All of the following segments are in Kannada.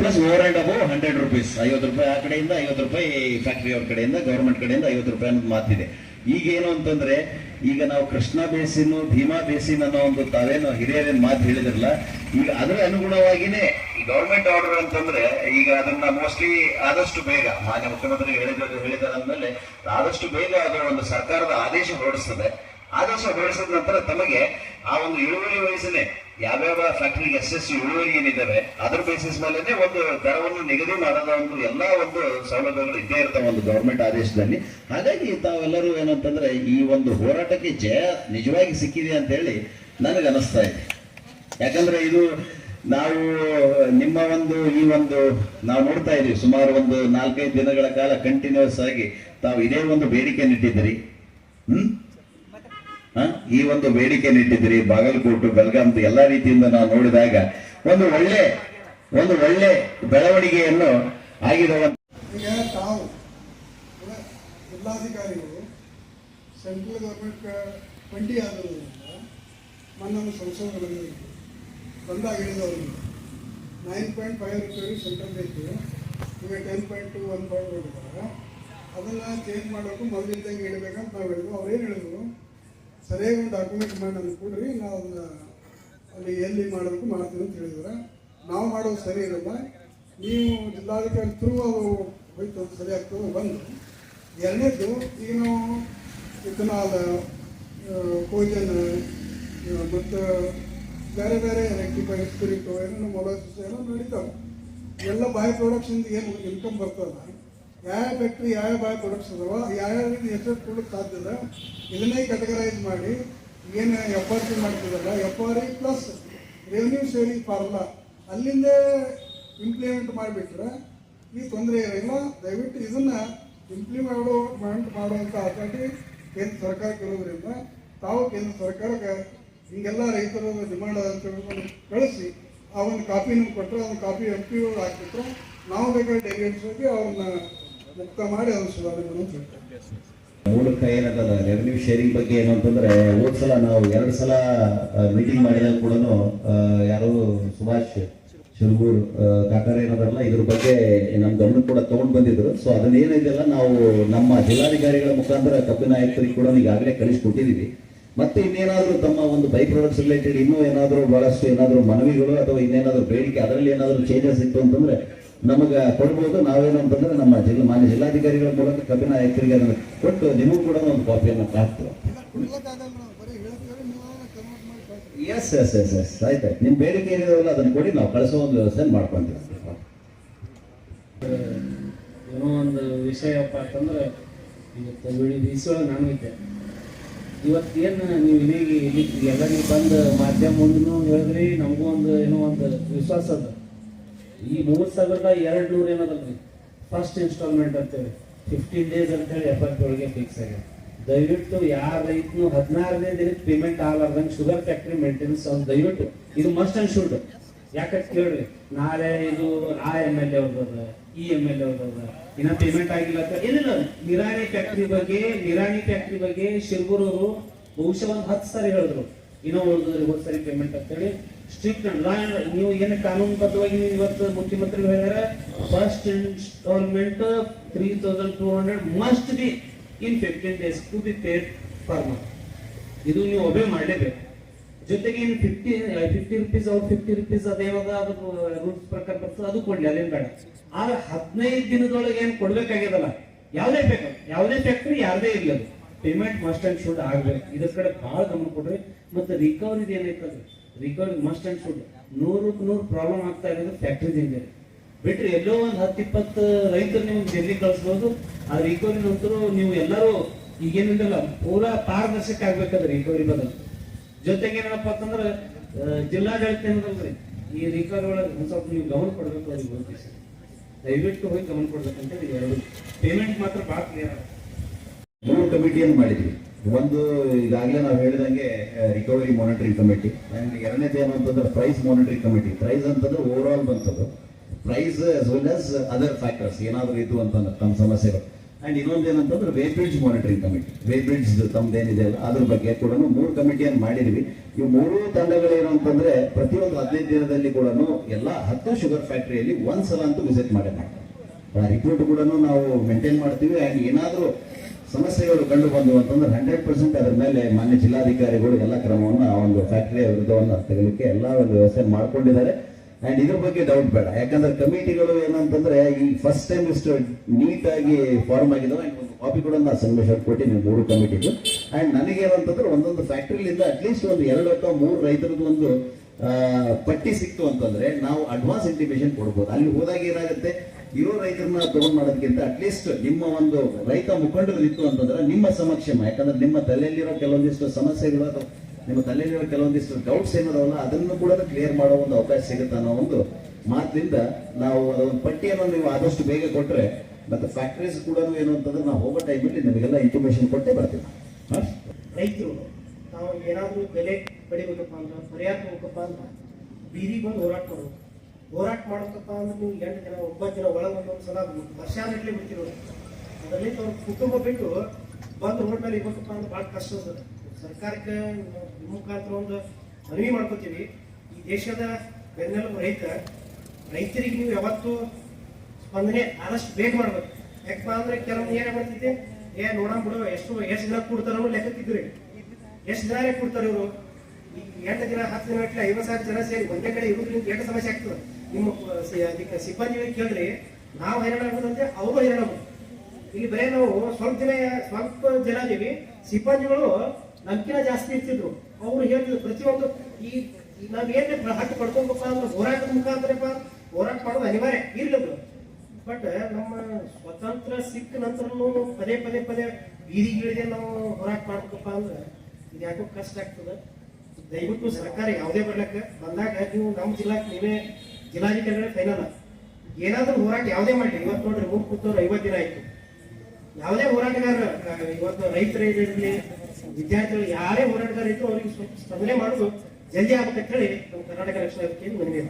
Plus over and above hundred rupees ಐವತ್ತು ರೂಪಾಯಿ ಆ ಕಡೆಯಿಂದ ಐವತ್ತು ರೂಪಾಯಿ ಫ್ಯಾಕ್ಟರಿ ಅವ್ರ ಕಡೆಯಿಂದ ಗವರ್ಮೆಂಟ್ ಕಡೆಯಿಂದ ಐವತ್ತು ರೂಪಾಯಿ ಅನ್ನೋದು ಮಾತಿದೆ. ಈಗ ಏನು ಅಂತಂದ್ರೆ, ಈಗ ನಾವು ಕೃಷ್ಣ ಬೇಸಿನ್ ಭೀಮಾ ಬೇಸಿನ್ ಅನ್ನೋ ಒಂದು ತಾವೇನೋ ಹಿರಿಯರೇನ್ ಮಾತು ಹೇಳಿದ್ರಲ್ಲ, ಈಗ ಅದರ ಅನುಗುಣವಾಗಿನೇ ಗೌರ್ಮೆಂಟ್ ಆರ್ಡರ್ ಅಂತಂದ್ರೆ, ಈಗ ಅದನ್ನ ಮೋಸ್ಟ್ಲಿ ಆದಷ್ಟು ಬೇಗ, ಮಾನ್ಯ ಮುಖ್ಯಮಂತ್ರಿ ಹೇಳಿದ ಅಂದ್ಮೇಲೆ ಆದಷ್ಟು ಬೇಗ ಅದರ ಒಂದು ಸರ್ಕಾರದ ಆದೇಶ ಹೊರಡಿಸ್ತದೆ. ಆದೇಶ ಹೊರಡಿಸಿದ ನಂತರ ತಮಗೆ ಆ ಒಂದು ಇಳುವರಿ ವಯಸ್ಸನ್ನೇ ಯಾವ್ಯಾವ ಎಸ್ ಎಷ್ಟೆಷ್ಟು ಇಳುವರಿ ಏನಿದ್ದಾವೆ, ಅದರ ಬೇಸಿಸ್ ಮೇಲೆ ಒಂದು ದರವನ್ನು ನಿಗದಿ ಮಾಡದ ಒಂದು ಎಲ್ಲಾ ಒಂದು ಸೌಲಭ್ಯಗಳು ಇದ್ದೇ ಇರ್ತವೆ ಒಂದು ಗೌರ್ಮೆಂಟ್ ಆದೇಶದಲ್ಲಿ. ಹಾಗಾಗಿ ತಾವೆಲ್ಲರೂ ಏನಂತಂದ್ರೆ ಈ ಒಂದು ಹೋರಾಟಕ್ಕೆ ಜಯ ನಿಜವಾಗಿ ಸಿಕ್ಕಿದೆ ಅಂತ ಹೇಳಿ ನನಗೆ ಅನಿಸ್ತಾ ಇದೆ. ಯಾಕಂದ್ರೆ ಇದು ನಾವು, ನಿಮ್ಮ ಒಂದು ಈ ಒಂದು ನಾವು ನೋಡ್ತಾ ಇದೀವಿ ಸುಮಾರು ಒಂದು ನಾಲ್ಕೈದು ದಿನಗಳ ಕಾಲ ಕಂಟಿನ್ಯೂಸ್ ಆಗಿ ತಾವು ಇದೇ ಒಂದು ಬೇಡಿಕೆ ಇಟ್ಟಿದ್ದೀರಿ ಹ್ಮ್? ಈ ಒಂದು ಬೇಡಿಕೆ ಇಟ್ಟಿದ್ದೀರಿ ಬಾಗಲಕೋಟು ಬೆಳಗಾಂ ಎಲ್ಲಾ ರೀತಿಯಿಂದ ನಾವು ನೋಡಿದಾಗ ಒಂದು ಒಳ್ಳೆ ಒಂದು ಒಳ್ಳೆ ಬೆಳವಣಿಗೆಯನ್ನು ಈಗ ತಾವು ಜಿಲ್ಲಾಧಿಕಾರಿಗಳು ಸೆಂಟ್ರಲ್ ಗೌರ್ಮೆಂಟ್ ಬಂಡಿ ಆಗೋದ್ರಿಂದ ಮೊನ್ನೆ ಸಂಶೋಧನೆ ಬಂದಾಗ ಹೇಳಿದವರಿಗೆ nine point five rupees central ಬೇಕು ಈಗ ten point two one point ಅದನ್ನು ಚೇಂಜ್ ಮಾಡಬೇಕು ಮೊದಲಿದ್ದಂಗೆ ಹೇಳ್ಬೇಕಂತ ನಾವು ಹೇಳಿದ್ವು. ಅವ್ರೇನು ಹೇಳಿದ್ರು? ಸರಿಯಾಗಿ ಒಂದು ಡಾಕ್ಯುಮೆಂಟ್ ಮಾಡಿ ನಮ್ಗೆ ಕೊಡ್ರಿ, ನಾವು ಅಲ್ಲಿ ಎಲ್ಲಿ ಮಾಡಬೇಕು ಮಾಡ್ತೀವಿ ಅಂತ ಹೇಳಿದ್ರೆ. ನಾವು ಮಾಡೋದು ಸರಿ ಇರಲ್ಲ. ನೀವು ಜಿಲ್ಲಾಧಿಕಾರಿ ಥ್ರೂ ಅದು ಹೋಯ್ತು ಸರಿ ಆಗ್ತದೆ ಒಂದು ಎರಡನೇದು, ಈಗ ನಾವು ಇಥನಾಲ್ ಕೋಜನ್ ಮತ್ತು ಬೇರೆ ಬೇರೆ ರೆಕ್ಟಿಫೈ ಸ್ಪಿರಿಟು ಏನೋ ಮೊಲಾಸಿಸ್ ಎಲ್ಲ ನಡೀತಾವೆ. ಎಲ್ಲ ಬಾಯ್ ಪ್ರಾಡಕ್ಟ್ಸಿಂದ ಏನು ಇನ್ಕಮ್ ಬರ್ತದಲ್ಲ ಯಾವ ಫ್ಯಾಕ್ಟ್ರಿ ಯಾವ ಭಾಗ ಪ್ರಾಡಕ್ಟ್ಸ್ ಯಾವ ಎಷ್ಟು ಕೊಡಕ್ಕೆ ಸಾಧ್ಯ ಅದ ಇದನ್ನೇ ಕ್ಯಾಟಗರೈಸ್ ಮಾಡಿ, ಏನು F R P ಮಾಡ್ತಿದಲ್ಲ F R I plus revenue sharing formula ಅಲ್ಲಿಂದ ಇಂಪ್ಲಿಮೆಂಟ್ ಮಾಡಿಬಿಟ್ರೆ ಈ ತೊಂದರೆ ಇರಲ್ಲ ದಯವಿಟ್ಟು ಇದನ್ನ ಇಂಪ್ಲಿಮೆಂಟ್ ಮಾಡುವಂಥ ಅಥಾರಿಟಿ ಕೇಂದ್ರ ಸರ್ಕಾರಕ್ಕೆ ಇರೋದ್ರಿಂದ ತಾವು ಕೇಂದ್ರ ಸರ್ಕಾರಕ್ಕೆ ಹಿಂಗೆಲ್ಲ ರೈತರ ಡಿಮಾಂಡ್ ಅಂತ ಹೇಳ್ಕೊಂಡು ಕಳಿಸಿ, ಆ ಒಂದು ಕಾಪಿ ನಮ್ಗೆ ಕೊಟ್ಟರೆ ಒಂದು ಕಾಪಿ ಎಂ ಪಿ ನಾವು ಬೇಕಾದ್ರೆ ಡೆಲಿಗೇಟ್ಸ್ ಹೋಗಿ ಅವ್ರನ್ನ ಮುಕ್ತ ಮಾಡಿ ಅವರು ಮೂಲಕ ರೆವೆನ್ಯೂ ಶೇರಿಂಗ್ ಬಗ್ಗೆ ಏನು ಅಂತಂದ್ರೆ ಹೋದ್ ಸಲ ನಾವು ಎರಡು ಸಲ ಮೀಟಿಂಗ್ ಮಾಡಿದಾಗ ಕೂಡ ಯಾರು ಸುಭಾಷ್ ಶಿಲ್ಗೂರ್ ಕಾಕಾರ ಏನದಲ್ಲ ಇದ್ರ ಬಗ್ಗೆ ನಮ್ಮ ಗಮನ ಕೂಡ ತಗೊಂಡ್ ಬಂದಿದ್ರು. ಸೊ ಅದನ್ನ ಏನಿದೆಲ್ಲ ನಾವು ನಮ್ಮ ಜಿಲ್ಲಾಧಿಕಾರಿಗಳ ಮುಖಾಂತರ ಕಬ್ಬಿನ ಆಯುಕ್ತರಿಗೆ ಕೂಡ ಈಗಾಗಲೇ ಕಳಿಸ್ಕೊಟ್ಟಿದ್ದೀವಿ ಮತ್ತೆ ಇನ್ನೇನಾದರೂ ತಮ್ಮ ಒಂದು ಬೈ ಪ್ರಾಡಕ್ಟ್ಸ್ ರಿಲೇಟೆಡ್ ಇನ್ನೂ ಏನಾದರೂ ಬಹಳಷ್ಟು ಏನಾದರೂ ಮನವಿಗಳು ಅಥವಾ ಇನ್ನೇನಾದರೂ ಬೇಡಿಕೆ, ಅದರಲ್ಲಿ ಏನಾದರೂ ಚೇಂಜಸ್ ಇತ್ತು ಅಂತಂದ್ರೆ ನಮಗೆ ಕೊಡ್ಬೋದು. ನಾವೇನು ಅಂತಂದ್ರೆ ನಮ್ಮ ಜಿಲ್ಲಾ ಮಾನ್ಯ ಜಿಲ್ಲಾಧಿಕಾರಿಗಳ ಮೂಲಕ ಕಬ್ಬಿನ ಆಯುಕ್ತರಿಗೆ ಅದನ್ನು ಕೊಟ್ಟು ನಿಮಗೂ ಕೂಡ ಒಂದು ಕಾಪಿಯನ್ನು ಹಾಕ್ತೀವಿ. ಎಸ್ ಎಸ್ ಎಸ್ ಎಸ್ ಆಯ್ತು ನಿಮ್ಮ ಬೇಡಿಕೆ ಏನಿದಾವಲ್ಲ ಅದನ್ನು ಕೊಡಿ, ನಾವು ಕಳಿಸೋ ಒಂದು ವ್ಯವಸ್ಥೆ ಮಾಡ್ಕೊಂತೀವಿ. ಏನೋ ಒಂದು ವಿಷಯಪ್ಪ ಅಂತಂದ್ರೆ, ಇವತ್ತು ಬಿಳಿ ಬೀಸೋಳು ನಾನು ಇದ್ದೆ ಇವತ್ತೇನು ನೀವು ಇಲ್ಲಿಗೆ ಇಲ್ಲಿ ಎಲ್ಲ ನೀವು ಬಂದು ಮಾಧ್ಯಮ ಮುಂದೂ ಹೇಳಿದ್ರಿ, ನಮಗೂ ಒಂದು ಏನೋ ಒಂದು ವಿಶ್ವಾಸ ಅದ. ಈ ಮೂರು ಸಾವಿರದ ಎರಡು ನೂರು ಏನದಲ್ರಿ? ಫಸ್ಟ್ ಇನ್ಸ್ಟಾಲ್ಮೆಂಟ್ ಅಂತೇಳಿ. ಫಿಫ್ಟೀನ್ ಡೇಸ್ ಅಂತೇಳಿ ಎಫರ್ಟ್ ಒಳಗೆ ಫಿಕ್ಸ್ ಆಗಿದೆ. ದಯವಿಟ್ಟು ಯಾರ ರೈತನು ಹದಿನಾರನೇ ದಿನಕ್ಕೆ ಪೇಮೆಂಟ್ ಆಗಲಾರ್ದಂಗೆ ಶುಗರ್ ಫ್ಯಾಕ್ಟ್ರಿ ಮೇಂಟೆನೆನ್ಸ್ ಅವ್ನು ದಯವಿಟ್ಟು. ಇದು ಮಸ್ಟ್ ಅಂಡ್ ಶುಡ್ ಯಾಕಂತ ಕೇಳ್ರಿ. ನಾಳೆ ಇದು ಆ ಎಂ ಎಲ್ ಎ ಅವ್ರದ ಈ ಎಂ ಎಲ್ ಎ ಅವ್ರದ ಇನ್ನ ಪೇಮೆಂಟ್ ಆಗಿಲ್ಲ ಅಂತ ಏನಿಲ್ಲ. ನಿರಾಣಿ ಫ್ಯಾಕ್ಟ್ರಿ ಬಗ್ಗೆ, ನಿರಾಣಿ ಫ್ಯಾಕ್ಟ್ರಿ ಬಗ್ಗೆ ಶಿರ್ಗುರವರು ಬಹುಶಃ ಒಂದು ಹತ್ತು ಸಾರಿ ಹೇಳಿದ್ರು. ಇನ್ನೂ ಹೋದ್ ಸರಿ ಪೇಮೆಂಟ್ ಅಂತೇಳಿ ಸ್ಟ್ರಿಕ್ಟ್ ಲಾ ನೀವು ಏನು ಕಾನೂನುಬದ್ಧವಾಗಿ ನೀವು ಇವತ್ತು ಮುಖ್ಯಮಂತ್ರಿ ಹೇಳಿದ್ರೆ first instalment three thousand two hundred must be in fifteen days to be paid farmer ಇದು ನೀವು ಒಬೇ ಮಾಡಲೇಬೇಕು. ಜೊತೆಗೆ ಇನ್ ಫಿಫ್ಟಿ ಫಿಫ್ಟಿ ರುಪೀಸ್ ಅವ್ರು ಫಿಫ್ಟಿ ರುಪೀಸ್ ಅದೇವಾಗ ಅದು ರೂಲ್ಸ್ ಪ್ರಕಾರ ಬರ್ತದೆ ಅದು ಕೊಡಲಿ ಅದೇನ್ ಬೇಡ. ಆದ್ರೆ ಹದಿನೈದು ದಿನದೊಳಗೆ ಏನು ಕೊಡ್ಬೇಕಾಗ್ಯದಲ್ಲ ಯಾವುದೇ ಬೇಕು ಯಾವುದೇ ಫ್ಯಾಕ್ಟ್ರಿ ಯಾರದೇ ಇರಲಿ ಅದು. ಪೇಮೆಂಟ್ ಮಸ್ಟ್ ಅಂಡ್ ಶುಡ್ ಆಗ್ಬೇಕು. ಇದ್ರ ಕಡೆ ಭಾಳ ಗಮನ ಕೊಡ್ರಿ. ಮತ್ತು ರಿಕವರಿದು ಏನೈತಲ್ರಿ ರಿಕವರಿ ಮಸ್ಟ್ ಅಂಡ್ ಶುಡ್ ನೂರಕ್ಕೆ ನೂರು ಪ್ರಾಬ್ಲಮ್ ಆಗ್ತಾ ಇರೋದು ಫ್ಯಾಕ್ಟ್ರಿದಿಂದ ಬಿಟ್ರೆ ಎಲ್ಲೋ ಒಂದು ಹತ್ತು ಇಪ್ಪತ್ತು ರೈತರು ನೀವು ಡೆಲ್ಲಿ ಕಳಿಸ್ಬೋದು. ಆ ರಿಕವರಿ ನಂತರ ನೀವು ಎಲ್ಲರೂ ಈಗೇನಿಲ್ಲ ಪೂರಾ ಪಾರದರ್ಶಕ ಆಗ್ಬೇಕಾದ್ರೆ ರಿಕವರಿ ಬದಲು. ಜೊತೆಗೆ ಏನಪ್ಪ ಅಂತಂದ್ರೆ ಜಿಲ್ಲಾಡಳಿತ ಏನಂದ್ರೆ ಈ ರಿಕವರಿ ಒಳಗೆ ಒಂದು ಸ್ವಲ್ಪ ನೀವು ಗಮನ ಕೊಡಬೇಕು ಅವ್ರಿಗೆ ಹೋಗಿ. ದಯವಿಟ್ಟು ಹೋಗಿ ಗಮನ ಕೊಡ್ಬೇಕಂತೇಳಿ ಎರಡು ಪೇಮೆಂಟ್ ಮಾತ್ರ ಭಾಳ ಕ್ಲಿಯರ್ ಮೂರು ಕಮಿಟಿಯನ್ನು ಮಾಡಿದ್ವಿ. ಒಂದು ಈಗಾಗಲೇ ನಾವು ಹೇಳಿದಂಗೆ ರಿಕವರಿ ಮಾನಿಟರಿಂಗ್ ಕಮಿಟಿ ಆ್ಯಂಡ್ ಎರಡನೇದು ಏನು ಅಂತಂದ್ರೆ ಪ್ರೈಸ್ ಮಾನಿಟರಿಂಗ್ ಕಮಿಟಿ ಪ್ರೈಸ್ ಅಂತಂದ್ರೆ over all ಬಂತದ್ದು price as well as other factors ಏನಾದರೂ ಇದು ಅಂತಂದ್ರೆ ತಮ್ಮ ಸಮಸ್ಯೆಗಳು. ಆ್ಯಂಡ್ ಇನ್ನೊಂದು ಏನಂತಂದ್ರೆ ವೇಬ್ರಿಡ್ಜ್ ಮಾನಿಟರಿಂಗ್ ಕಮಿಟಿ ವೇಬ್ರಿಡ್ಜ್ ತಮ್ಮದೇನಿದೆ ಅಲ್ಲ, ಅದ್ರ ಬಗ್ಗೆ ಕೂಡ ಮೂರು ಕಮಿಟಿಯನ್ನು ಮಾಡಿದ್ವಿ. ಈ ಮೂರು ತಂಡಗಳೇನು ಅಂತಂದ್ರೆ ಪ್ರತಿಯೊಂದು ಹದಿನೈದು ದಿನದಲ್ಲಿ ಕೂಡ ಎಲ್ಲ ಹತ್ತು ಶುಗರ್ ಫ್ಯಾಕ್ಟರಿಯಲ್ಲಿ ಒಂದ್ಸಲ ಅಂತೂ ವಿಸಿಟ್ ಮಾಡಿದ್ದಾರೆ ರಿಪೋರ್ಟ್ ಕೂಡ ನಾವು ಮೇಂಟೈನ್ ಮಾಡ್ತೀವಿ. ಆ್ಯಂಡ್ ಏನಾದರೂ ಸಮಸ್ಯೆಗಳು ಕಂಡು ಬಂದವು ಅಂತಂದ್ರೆ ಹಂಡ್ರೆಡ್ ಪರ್ಸೆಂಟ್ ಅದರ ಮೇಲೆ ಮಾನ್ಯ ಜಿಲ್ಲಾಧಿಕಾರಿಗಳು ಎಲ್ಲ ಕ್ರಮವನ್ನು ಆ ಒಂದು ಫ್ಯಾಕ್ಟರಿಯ ವಿರುದ್ಧವನ್ನು ತೆಗಲಿಕ್ಕೆ ಎಲ್ಲ ಒಂದು ವ್ಯವಸ್ಥೆ ಮಾಡ್ಕೊಂಡಿದ್ದಾರೆ. ಅಂಡ್ ಇದ್ರ ಬಗ್ಗೆ ಡೌಟ್ ಬೇಡ. ಯಾಕಂದ್ರೆ ಕಮಿಟಿಗಳು ಏನಂತಂದ್ರೆ ಈ ಫಸ್ಟ್ ಟೈಮ್ ಇಷ್ಟು ನೀಟಾಗಿ ಫಾರ್ಮ್ ಆಗಿದ್ದಾವೆ ಅಂಡ್ ಒಂದು ಕಾಪಿ ಕೂಡ ನಾನು ಸಂದೇಶ ಕೊಟ್ಟಿನಿ ಮೂರು ಕಮಿಟಿಗೂ ಅಂಡ್ ನನಗೇನಂತಂದ್ರೆ ಒಂದೊಂದು ಫ್ಯಾಕ್ಟರಿಲಿಂದ ಅಟ್ಲೀಸ್ಟ್ ಒಂದು ಎರಡು ಅಥವಾ ಮೂರು ರೈತರದ್ದು ಒಂದು ಪಟ್ಟಿ ಸಿಕ್ತು ಅಂತಂದ್ರೆ ನಾವು ಅಡ್ವಾನ್ಸ್ ಇಂಟಿಮೇಷನ್ ಕೊಡ್ಬೋದು. ಅಲ್ಲಿ ಹೋದಾಗ ಏನಾಗುತ್ತೆ? ಇರೋ ರೈತರನ್ನ ತಗೊಂಡ್ ಮಾಡೋದಕ್ಕಿಂತ ಅಟ್ಲೀಸ್ಟ್ ನಿಮ್ಮ ಒಂದು ರೈತ ಮುಖಂಡರು ಇತ್ತು ಅಂತಂದ್ರೆ ನಿಮ್ಮ ಸಮಕ್ಷಮ, ಯಾಕಂದ್ರೆ ನಿಮ್ಮ ತಲೆಯಲ್ಲಿರೋ ಕೆಲವೊಂದಿಷ್ಟು ಸಮಸ್ಯೆಗಳು ಅಥವಾ ನಿಮ್ಮ ತಲೆಯಲ್ಲಿರೋ ಕೆಲವೊಂದಿಷ್ಟು ಡೌಟ್ಸ್ ಏನಾದವಲ್ಲ, ಅದನ್ನು ಕೂಡ ಕ್ಲಿಯರ್ ಮಾಡೋ ಒಂದು ಅವಕಾಶ ಸಿಗುತ್ತೆ ಅನ್ನೋ ಒಂದು ಮಾತಿನಿಂದ ನಾವು ಅದೊಂದು ಪಟ್ಟಿಯನ್ನು ನೀವು ಆದಷ್ಟು ಬೇಗ ಕೊಟ್ಟರೆ ಮತ್ತೆ ಫ್ಯಾಕ್ಟ್ರೀಸ್ ಕೂಡ ಏನು ಅಂತಂದ್ರೆ ನಾವು ಹೋಗೋ ಟೈಮಲ್ಲಿ ನಿಮಗೆಲ್ಲ ಇನ್ಫಾರ್ಮೇಶನ್ ಕೊಟ್ಟೇ ಬರ್ತೀವಿ? ರೈತರು ನಾವು ಏನಾದರೂ ಬೆಲೆ ಪಡಿಬೇಕಪ್ಪ ಅಂದ್ರೆ, ಪರಿಹಾರ ಹೋಗಬೇಕಪ್ಪ ಅಂದ್ರೆ ಬೀದಿ ಬಂದು ಹೋರಾಟ ಮಾಡ್ಬೇಕು ಹೋರಾಟ ಮಾಡ್ತಪ್ಪ ಅಂದ್ರೆ ನೀವು ಎಂಟು ಜನ, ಒಂಬತ್ತು ಜನ ಒಳಗೆ ಒಂದೊಂದು ಸಲ ವರ್ಷಾನ ಬಿಡ್ತೀವಿ ನೋಡಿ ಅದರಲ್ಲಿ ಅವ್ರ ಕುಟುಂಬ ಬಿಟ್ಟು ಬಂದು ರೋಡ್ ಮೇಲೆ ಇರ್ಬೇಕಪ್ಪ ಅಂದ್ರೆ ಭಾಳ ಕಷ್ಟ ಅದ. ಸರ್ಕಾರಕ್ಕೆ ಮುಖಾಂತರ ಒಂದು ಮನವಿ ಮಾಡ್ಕೋತೀವಿ. ಈ ದೇಶದ ಬೆನ್ನೆಲುಬು ರೈತ, ರೈತರಿಗೆ ನೀವು ಯಾವತ್ತು ಸ್ಪಂದನೆ ಆದಷ್ಟು ಬೇಗ ಮಾಡ್ಬೇಕು. ಯಾಕಪ್ಪ ಅಂದ್ರೆ ಕೆಲವೊಂದು ಏನೇ ಮಾಡ್ತಿದ್ದೆ, ಏ ನೋಡೋಣ ಬಿಡು, ಎಷ್ಟು ಎಷ್ಟು ದಿನ ಕೊಡ್ತಾರೋ ಲೆಕ್ಕಕ್ಕಿದ್ರಿ ಎಷ್ಟು ದಿನ ಕೊಡ್ತಾರೆ ಇವರು? ಎಂಟು ದಿನ, ಹತ್ತು ದಿನ ಐವತ್ತು ಸಾವಿರ ಜನ ಸೇರಿ ಒಂದೇ ಕಡೆ ಇರೋದ್ರಿಂದ ಎಂಟು ಸಮಸ್ಯೆ ಆಗ್ತದೆ. ನಿಮ್ಮ ಅದಕ್ಕೆ ಸಿಬ್ಬಂದಿಗಳಿಗೆ ಕೇಳ್ರಿ ನಾವು ಹೈರಾಣ ಆಗೋದಂತೆ ಅವರು ಹೈರಾಣ ಇಲ್ಲಿ ಬರೀ ನಾವು ಸ್ವಲ್ಪ ದಿನ, ಸ್ವಲ್ಪ ಜನ ಇದೀವಿ. ಸಿಬ್ಬಂದಿಗಳು ನಮ್ಕಿನ ಜಾಸ್ತಿ ಇರ್ತಿದ್ರು. ಅವರು ಹೇಳ್ತಿದ್ರು ಪ್ರತಿಯೊಂದು ಈ ಈ ನಾವು ಏನು ಹಕ್ಕು ಪಡ್ಕೊಬೇಕಪ್ಪ ಅಂದ್ರೆ ಹೋರಾಟದ ಮುಖಾಂತರಪ್ಪ ಹೋರಾಟ ಮಾಡೋದು ಅನಿವಾರ್ಯ ಇರ್ಲಿಲ್ಲ ಬಟ್ ನಮ್ಮ ಸ್ವತಂತ್ರ ಸಿಕ್ಕ ನಂತರನು ಪದೇ ಪದೇ ಪದೇ ಬೀದಿಗಿಳಿದೆ ನಾವು ಹೋರಾಟ ಮಾಡ್ಬೇಕಪ್ಪ ಅಂದ್ರೆ ಇದು ಯಾಕೋ ಕಷ್ಟ ಆಗ್ತದೆ. ದಯವಿಟ್ಟು ಸರ್ಕಾರ ಯಾವುದೇ ಬರ್ಲಕ್ಕ ಬಂದಾಗ ನೀವು ನಮ್ಮ ಜಿಲ್ಲಾಕ್ ನೀವೇ ಜಿಲ್ಲಾಧಿಕಾರಿಗಳೇ ಫೈನಲ್ ಏನಾದರೂ ಹೋರಾಟ ಯಾವುದೇ ಮಾಡಿ ಇವತ್ತು ನೋಡ್ರಿ, ಮೂರು ಕೂತವ್ರು ಐವತ್ತು ದಿನ ಆಯ್ತು. ಯಾವುದೇ ಹೋರಾಟಗಾರ ಇವತ್ತು ರೈತರ ಇರಲಿ ವಿದ್ಯಾರ್ಥಿಗಳು ಯಾರೇ ಹೋರಾಟಗಾರ ಇದ್ರು ಅವರಿಗೆ ಸ್ವಲ್ಪ ಸ್ಪಂದನೆ ಮಾಡೋದು ಜಲ್ದಿ ಆಗ್ಬೇಕಂತ ಹೇಳಿ ನಮ್ಮ ಕರ್ನಾಟಕ ರಕ್ಷಣಾ ವೇದಿಕೆಯಿಂದ ಬಂದಿದೆ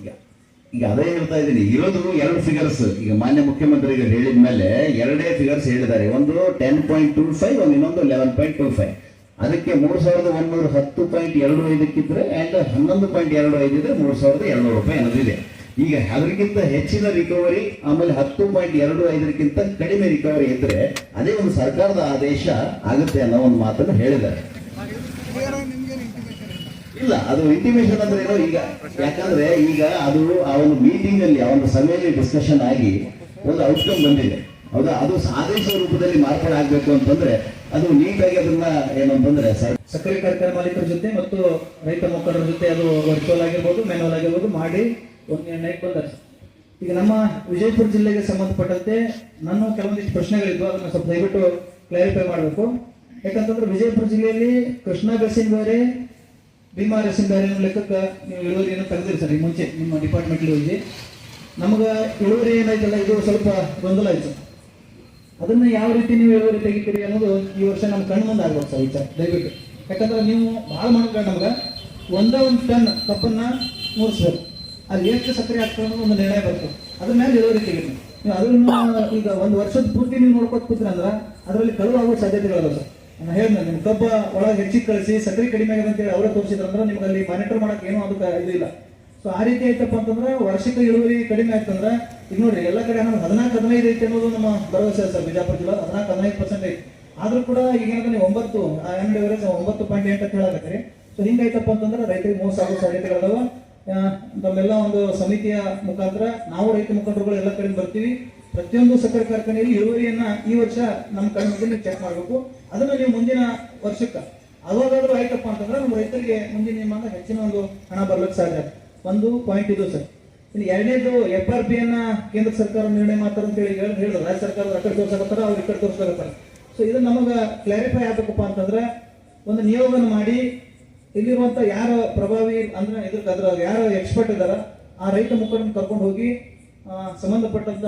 ಇದೆ. ಈಗ ಅದೇ ಹೇಳ್ತಾ ಇದ್ದೀನಿ, ಇರೋದು ಎರಡು ಫಿಗರ್ಸ್ ಈಗ ಮಾನ್ಯ ಮುಖ್ಯಮಂತ್ರಿಗಳು ಹೇಳಿದ ಮೇಲೆ ಎರಡೇ ಫಿಗರ್ಸ್ ಹೇಳಿದ್ದಾರೆ. ಒಂದು ಟೆನ್ ಪಾಯಿಂಟ್ ಟೂ ಫೈವ್ ಒಂದು ಇನ್ನೊಂದು ಲೆವೆನ್ ಪಾಯಿಂಟ್ ಟೂ ಫೈವ್ ಅದಕ್ಕೆ ಮೂರು ಸಾವಿರದ ಒಂದೂರ ಹತ್ತು ಪಾಯಿಂಟ್ ಎರಡು ಐದಕ್ಕಿದ್ರೆ ಆ್ಯಂಡ್ ಹನ್ನೊಂದು ಪಾಯಿಂಟ್ ಎರಡು ಐದಿದ್ರೆ ಮೂರು ಸಾವಿರದ ಎರಡುನೂರು ರೂಪಾಯಿ ಅನ್ನೋದಿದೆ ಈಗ ಅದಕ್ಕಿಂತ ಹೆಚ್ಚಿನ ರಿಕವರಿ ಆಮೇಲೆ ಹತ್ತು ಪಾಯಿಂಟ್ ಎರಡು ಐದಕ್ಕಿಂತ ಕಡಿಮೆ ರಿಕವರಿ ಇದ್ರೆ ಅದೇ ಒಂದು ಸರ್ಕಾರದ ಆದೇಶ ಆಗುತ್ತೆ ಅನ್ನೋ ಒಂದು ಮಾತನ್ನು ಹೇಳಿದ್ದಾರೆ. ಇಲ್ಲ, ಅದು ಇಂಟಿಮೇಷನ್ ಅಂದ್ರೆ ಏನೋ ಈಗ, ಯಾಕಂದ್ರೆ ಈಗ ಅದು ಆ ಒಂದು ಮೀಟಿಂಗ್ ಅಲ್ಲಿ ಆ ಒಂದು ಸಭೆಯಲ್ಲಿ ಡಿಸ್ಕಷನ್ ಆಗಿ ಒಂದು ಔಟ್ಕಮ್ ಬಂದಿದೆ. ಹೌದಾ? ಅದು ಆದೇಶ ರೂಪದಲ್ಲಿ ಮಾರ್ಪಾಡು ಆಗ್ಬೇಕು ಅಂತಂದ್ರೆ, ಅದು ಆಗಿ ಅದನ್ನ ಏನು ಅಂತಂದ್ರೆ ಸರ್ ಸಕ್ಕರೆ ಕಾರ್ಖಾನೆ ಮಾಲೀಕರ ಜೊತೆ ಮತ್ತು ರೈತ ಮುಖಂಡರ ಜೊತೆ ಅದು ವರ್ಚುವಲ್ ಆಗಿರ್ಬೋದು ಮ್ಯಾನುವಲ್ ಆಗಿರ್ಬೋದು ಮಾಡಿ ಒಂದು ನಿರ್ಣಯಕ್ಕೆ ಬಂದಾರೆ ಈಗ ನಮ್ಮ ವಿಜಯಪುರ ಜಿಲ್ಲೆಗೆ ಸಂಬಂಧಪಟ್ಟಂತೆ ನಾನು ಕೆಲವೊಂದಿಷ್ಟು ಪ್ರಶ್ನೆಗಳಿದ್ವು, ಅದನ್ನ ಸ್ವಲ್ಪ ದಯವಿಟ್ಟು ಕ್ಲಾರಿಫೈ ಮಾಡಬೇಕು. ಯಾಕಂತಂದ್ರೆ ವಿಜಯಪುರ ಜಿಲ್ಲೆಯಲ್ಲಿ ಕೃಷ್ಣ ಬೇರೆ ಅನ್ನೋ ಲೆಕ್ಕಕ್ಕೆ ನೀವು ಇಳುವರಿಯನ್ನು ತೆಗೆದಿರಿ ಸರ್ ಈ ಮುಂಚೆ, ನಿಮ್ಮ ಡಿಪಾರ್ಟ್ಮೆಂಟ್ ಹೋಗಿ ನಮಗೆ ಇಳುವರಿ ಏನಾಯ್ತಲ್ಲ, ಇದು ಸ್ವಲ್ಪ ಗೊಂದಲ ಆಯ್ತು. ಅದನ್ನ ಯಾವ ರೀತಿ ನೀವು ಇಳುವರಿ ತೆಗಿತೀರಿ ಅನ್ನೋದು ಈ ವರ್ಷ ನಮ್ಮ ಕಣ್ಣು ಮುಂದೆ ಆಗ್ಬೋದು ಸರ್ ವಿಚಾರ, ದಯವಿಟ್ಟು. ಯಾಕಂದ್ರೆ ನೀವು ಭಾಳ ಮಾಡ್ಕೊಂಡು ನಮ್ಗೆ ಒಂದೇ ಒಂದು ಟನ್ ಕಪ್ಪನ್ನ ಮೂರಿಸ್ಬೇಕು. ಅದು ಎಷ್ಟು ಸಕ್ಕರೆ ಹಾಕ್ತಾರೆ ಒಂದು ನಿರ್ಣಯ ಬರ್ತದೆ. ಅದ್ರ ಮೇಲೆ ಇಳುವರಿ ತೆಗಿರಿ ನೀವು ಅದನ್ನ ಈಗ ಒಂದು ವರ್ಷದ ಪೂರ್ತಿ ನೀವು ನೋಡ್ಕೊತ ಕೂತ್ರಿ ಅಂದ್ರೆ ಅದರಲ್ಲಿ ಕಳುವು ಸಾಧ್ಯತೆಗಳು ಸರ್. ಹೇಳಿದ ನಿಮ್ ಕಬ್ಬ ಒಳಗೆ ಹೆಚ್ಚಿಗೆ ಕಳಿಸಿ ಸಕ್ಕರೆ ಕಡಿಮೆ ಆಗಿದೆ ಅಂತೇಳಿ ಅವರೇ ತೋರಿಸಿದ್ರು ಅಂದ್ರೆ ನಿಮ್ಗೆ ಅಲ್ಲಿ ಮಾನಿಟರ್ ಮಾಡಕ್ಕೆ ಏನೂ ಅದಕ್ಕೆ ಇದು ಇಲ್ಲ. ಸೊ ಆ ರೀತಿ ಆಯ್ತಪ್ಪ ಅಂತಂದ್ರೆ ವಾರ್ಷಿಕ ಇಳುವರಿ ಕಡಿಮೆ ಆಯ್ತಂದ್ರೆ ಈಗ ನೋಡ್ರಿ ಎಲ್ಲ ಕಡೆ ನಮ್ಗೆ ಹದಿನಾಲ್ಕು, ಹದಿನೈದು ಐತೆ ಅನ್ನೋದು ನಮ್ಮ ಭರವಸೆ ಸರ್ ಬಿಜಾಪುರ ಜಿಲ್ಲಾ, ಹದಿನಾಲ್ಕು, ಹದಿನೈದು ಪರ್ಸೆಂಟ್ ಐತೆ. ಆದ್ರೂ ಕೂಡ ಈಗ ಏನಂದ್ರೆ ನೀವು ಒಂಬತ್ತು ಎಂಡ್ ಎವರೇಜ್ ಒಂಬತ್ತು ಪಾಯಿಂಟ್ ಎಂಟು ಅಂತ ಹೇಳಕತ್ತೀರಿ. ಸೊ ಹಿಂಗೈತಪ್ಪ ಅಂತಂದ್ರೆ ರೈತರಿಗೆ ಮೋಸ ಆಗೋ ಸಾಧ್ಯತೆಗಳದಾವ ನಮ್ಮೆಲ್ಲ ಒಂದು ಸಮಿತಿಯ ಮುಖಾಂತರ ನಾವು ರೈತ ಮುಖಂಡರುಗಳು ಎಲ್ಲ ಕಡೆ ಬರ್ತೀವಿ. ಪ್ರತಿಯೊಂದು ಸಕ್ಕರೆ ಕಾರ್ಖಾನೆಯಲ್ಲಿ ಇಳುವರಿಯನ್ನ ಈ ವರ್ಷ ನಮ್ಮ ಕಣ್ಣು ಚೆಕ್ ಮಾಡಬೇಕು. ಅದನ್ನ ನೀವು ಮುಂದಿನ ವರ್ಷಕ್ಕೆ ಅವಾಗಾದ್ರೂ ಆಯ್ತಪ್ಪ ಅಂತಂದ್ರೆ ನಮ್ಮ ರೈತರಿಗೆ ಮುಂದಿನ ನಿಮ್ಮ ಹೆಚ್ಚಿನ ಒಂದು ಹಣ ಬರ್ಲಿಕ್ಕೆ ಸಾಧ್ಯ ಒಂದು ಪಾಯಿಂಟ್ ಇದು ಸರ್. ಇನ್ನು ಎರಡನೇದು ಎಫ್ ಆರ್ ಪಿ ಅನ್ನ ಕೇಂದ್ರ ಸರ್ಕಾರ ನಿರ್ಣಯ ಮಾಡ್ತಾರೆ ಅಂತ ಹೇಳಿ ಹೇಳಿ ಹೇಳಿದ್ರು ರಾಜ್ಯ ಸರ್ಕಾರ ಕಡೆ ತೋರ್ಸಕತ್ತಾರ, ಅವ್ರು ಇಕ್ಕಡೆ ಕಡೆ ತೋರ್ಸಕತ್ತಾರ ಸೊ ಇದು ನಮಗೆ ಕ್ಲಾರಿಫೈ ಆಗ್ಬೇಕಪ್ಪ ಅಂತಂದ್ರೆ ಒಂದು ನಿಯೋಗನ ಮಾಡಿ ಇಲ್ಲಿರುವಂತ ಯಾರ ಪ್ರಭಾವಿ ಅಂದ್ರೆ ಇದ್ರ ಅದ್ರ ಯಾರು ಎಕ್ಸ್ಪರ್ಟ್ ಇದಾರ ಆ ರೈತ ಮುಖಂಡನ ಕರ್ಕೊಂಡು ಹೋಗಿ ಸಂಬಂಧಪಟ್ಟಂತ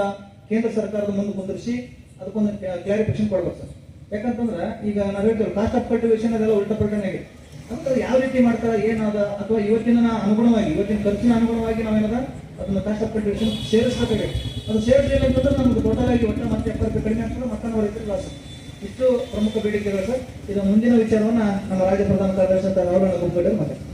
ಕೇಂದ್ರ ಸರ್ಕಾರದ ಮುಂದೆ ಕುಂದಿರಿಸಿ ಅದಕ್ಕೊಂದು ಕ್ಲಾರಿಫಿಕೇಶನ್ ಕೊಡ್ಬೇಕು ಸರ್. ಯಾಕಂತಂದ್ರೆ ಈಗ ನಾವು ಹೇಳ್ತೇವೆ ಕಾಸ್ಟ್ ಆಫ್ ಕಲ್ಟಿವೇಶನ್ ಅದೆಲ್ಲ ಉಲ್ಟಾ ಪಲ್ಟನೆ ಆಗಿದೆ. ಅಂದ್ರೆ ಯಾವ ರೀತಿ ಮಾಡ್ತಾರೆ, ಏನಾದ ಅಥವಾ ಇವತ್ತಿನ ಅನುಗುಣವಾಗಿ, ಇವತ್ತಿನ ಖರ್ಚಿನ ಅನುಗುಣವಾಗಿ ನಾವೇನದ ಅದನ್ನ ಕಾಸ್ಟ್ ಆಫ್ ಕಲ್ಟಿವೇಶನ್ ಸೇರಿಸಬೇಕಾಗಿದೆ. ಅದು ಸೇರಿಸಲಿಲ್ಲ ಅಂತಂದ್ರೆ ನಮ್ಗೆ ಟೋಟಲ್ ಆಗಿ ಒಟ್ಟು ಮತ್ತೆ ಎಪ್ಪತ್ತು ಕಡಿಮೆ ಆಗ್ತದೆ ನಾವು ರೈತರಿಗೆ ಲಾಸ್ ಇಷ್ಟು ಪ್ರಮುಖ ಬೇಡಿಕೆಗಳು ಸರ್. ಇದು ಮುಂದಿನ ವಿಚಾರವನ್ನ ನಮ್ಮ ರಾಜ್ಯ ಪ್ರಧಾನ ಕಾರ್ಯದರ್ಶಿ ಅಂತ ಅವರನ್ನು ಗುಂಪಿಟ್ಟು ಮಾತಾಡ್ತಾರೆ.